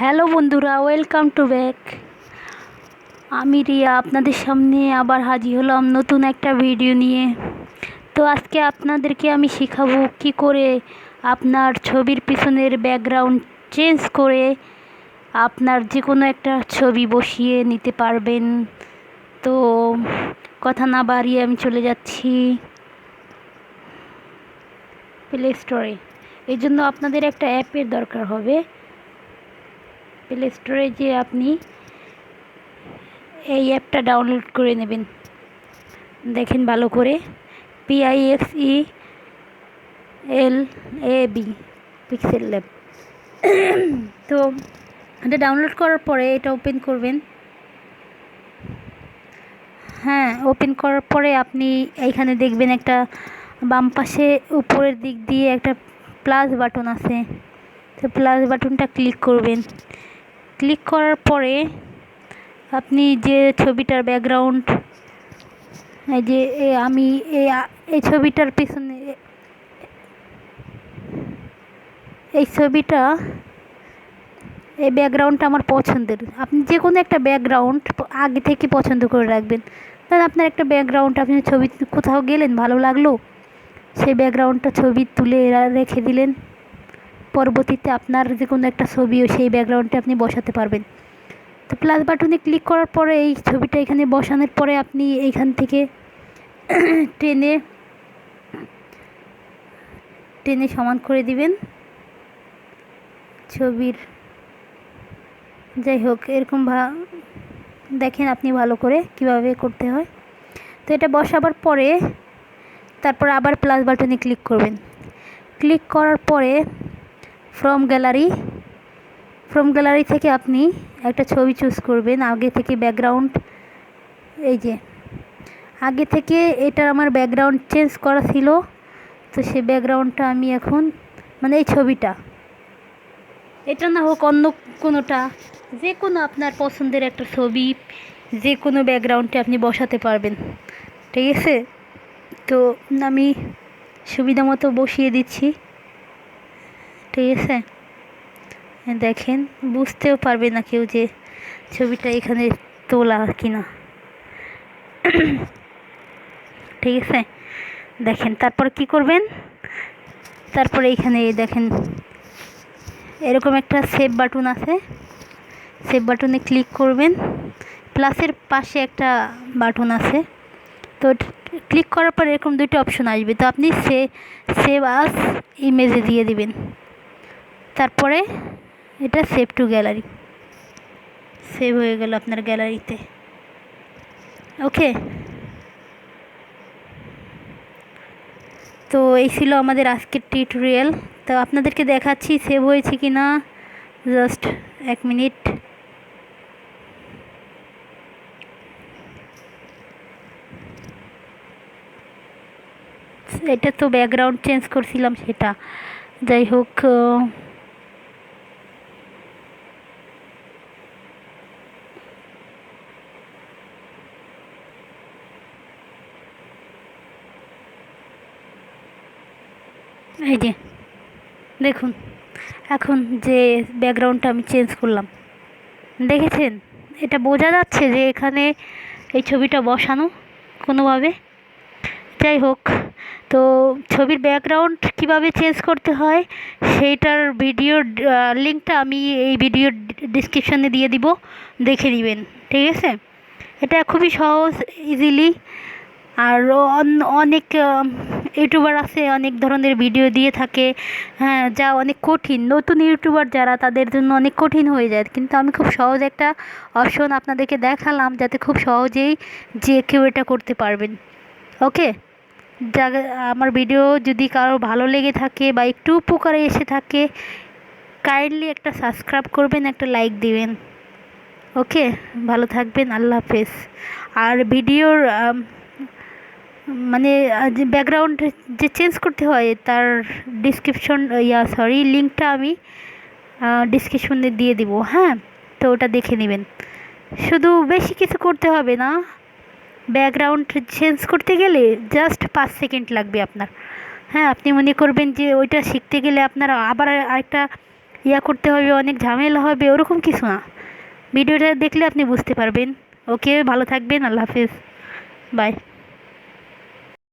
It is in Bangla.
হ্যালো বন্ধুরা ওয়েলকাম টু ব্যাক আমি রিয়া, আপনাদের সামনে আবার হাজির হলাম নতুন একটা ভিডিও নিয়ে। তো আজকে আপনাদেরকে আমি শেখাবো কি করে আপনার ছবির পিছনের ব্যাকগ্রাউন্ড চেঞ্জ করে আপনার যে কোনো একটা ছবি বসিয়ে নিতে পারবেন। তো কথা না বাড়িয়ে আমি চলে যাচ্ছি প্লে স্টোরে এই জন্য আপনাদের একটা অ্যাপের দরকার হবে। প্লে স্টোরে যে আপনি এই অ্যাপটা ডাউনলোড করে নেবেন। দেখেন ভালো করে। P I X E L A B pixel lab তো এটা ডাউনলোড করার পরে এটা ওপেন করবেন। হ্যাঁ ওপেন করার পরে আপনি এইখানে দেখবেন একটা বাম পাশে উপরের দিক দিয়ে একটা প্লাস বাটন আছে। তো প্লাস বাটনটা ক্লিক করবেন। ক্লিক করার পরে আপনি যে ছবিটার ব্যাকগ্রাউন্ড এই যে আমি এই ছবিটার পেছনে এই ছবিটা, এই ব্যাকগ্রাউন্ডটা আমার পছন্দের। আপনি যে কোনো একটা ব্যাকগ্রাউন্ড আগে থেকে পছন্দ করে রাখবেন। ধরেন আপনার একটা ব্যাকগ্রাউন্ড আপনি ছবি কোথাও গেলেন, ভালো লাগল, সেই ব্যাকগ্রাউন্ডটা ছবি তুলে এরা রেখে দিলেন। পরবর্তীতে আপনার যে কোনো একটা ছবিও সেই ব্যাকগ্রাউন্ডে আপনি বসাতে পারবেন। তো প্লাস বাটনে ক্লিক করার পরে এই ছবিটা এখানে বসানোর পরে আপনি এইখান থেকে টেনে টেনে সমান করে দিবেন। ছবির যাই হোক এরকম ভা, দেখেন আপনি ভালো করে কীভাবে করতে হয়। তো এটা বসাবার পরে তারপর আবার প্লাস বাটনে ক্লিক করবেন। ক্লিক করার পরে ফ্রম গ্যালারি ফ্রম গ্যালারি থেকে আপনি একটা ছবি চুজ করবেন। আগে থেকে ব্যাকগ্রাউন্ড এই যে, আগে থেকে এটা আমার ব্যাকগ্রাউন্ড চেঞ্জ করা ছিল। তো সেই ব্যাকগ্রাউন্ডটা আমি এখন মানে এই ছবিটা। এটা না হোক অন্য কোনোটা, যে কোনো আপনার পছন্দের একটা ছবি, যে কোনো ব্যাকগ্রাউন্ডে আপনি বসাতে পারবেন। ঠিক আছে? তো আমি সুবিধা মতো বসিয়ে দিচ্ছি। ঠিক আছে দেখেন, বুঝতেও পারবে না কেউ যে ছবিটা এখানে তোলা কিনা। ঠিক আছে? দেখেন, তারপর কি করবেন? তারপরে এইখানে দেখেন, এরকম একটা সেভ বাটন আছে। সেভ বাটনে ক্লিক করবেন। প্লাসের পাশে একটা বাটন আছে। তো ক্লিক করার পর এরকম দুটো অপশন আসবে। তো আপনি সে সেভ আস ইমেজে দিয়ে দিবেন। তারপরে এটা সেভ টু গ্যালারি সেভ হয়ে গেল আপনার গ্যালারিতে ওকে তো এই ছিল আমাদের আজকের টিউটোরিয়াল তো আপনাদেরকে দেখাচ্ছি সেভ হয়েছে কি না জাস্ট এক মিনিট এটা তো ব্যাকগ্রাউন্ড চেঞ্জ করছিলাম সেটা। যাই হোক এই যে, দেখুন, এখন যে ব্যাকগ্রাউন্ডটা আমি চেঞ্জ করলাম, দেখেছেন? এটা বোঝা যাচ্ছে যে এখানে এই ছবিটা বসানো কোনোভাবে। যাই হোক, তো ছবির ব্যাকগ্রাউন্ড কীভাবে চেঞ্জ করতে হয়, সেইটার ভিডিও লিঙ্কটা আমি এই ভিডিওর ডিসক্রিপশানে দিয়ে দিব, দেখে নেবেন, ঠিক আছে? এটা খুবই সহজ, ইজিলি, আর অনেক ইউটিউবার আছে, অনেক ধরনের ভিডিও দিয়ে থাকে। হ্যাঁ যা অনেক কঠিন। নতুন ইউটিউবার যারা, তাদের জন্য অনেক কঠিন হয়ে যায়। কিন্তু আমি খুব সহজ একটা অপশন আপনাদেরকে দেখালাম, যাতে খুব সহজেই যে কেউ এটা করতে পারবেন। ওকে যা, আমার ভিডিও যদি কারও ভালো লেগে থাকে বা একটু উপকারে এসে থাকে কাইন্ডলি একটা সাবস্ক্রাইব করবেন, একটা লাইক দিবেন। ওকে ভালো থাকবেন, আল্লাহ হাফেজ। আর ভিডিওর মানে যে ব্যাকগ্রাউন্ড যে চেঞ্জ করতে হয়, তার ডিসক্রিপশন ইয়া সরি লিঙ্কটা আমি ডিসক্রিপশনে দিয়ে দিব হ্যাঁ? তো ওটা দেখে নেবেন। শুধু বেশি কিছু করতে হবে না ব্যাকগ্রাউন্ড চেঞ্জ করতে গেলে জাস্ট পাঁচ সেকেন্ড লাগবে আপনার। হ্যাঁ আপনি মনে করবেন যে ওইটা শিখতে গেলে আপনার আবার আরেকটা ইয়া করতে হবে, অনেক ঝামেলা হবে, ওরকম কিছু না। ভিডিওটা দেখলে আপনি বুঝতে পারবেন। ওকে, ভালো থাকবেন, আল্লাহ হাফিজ। বাই।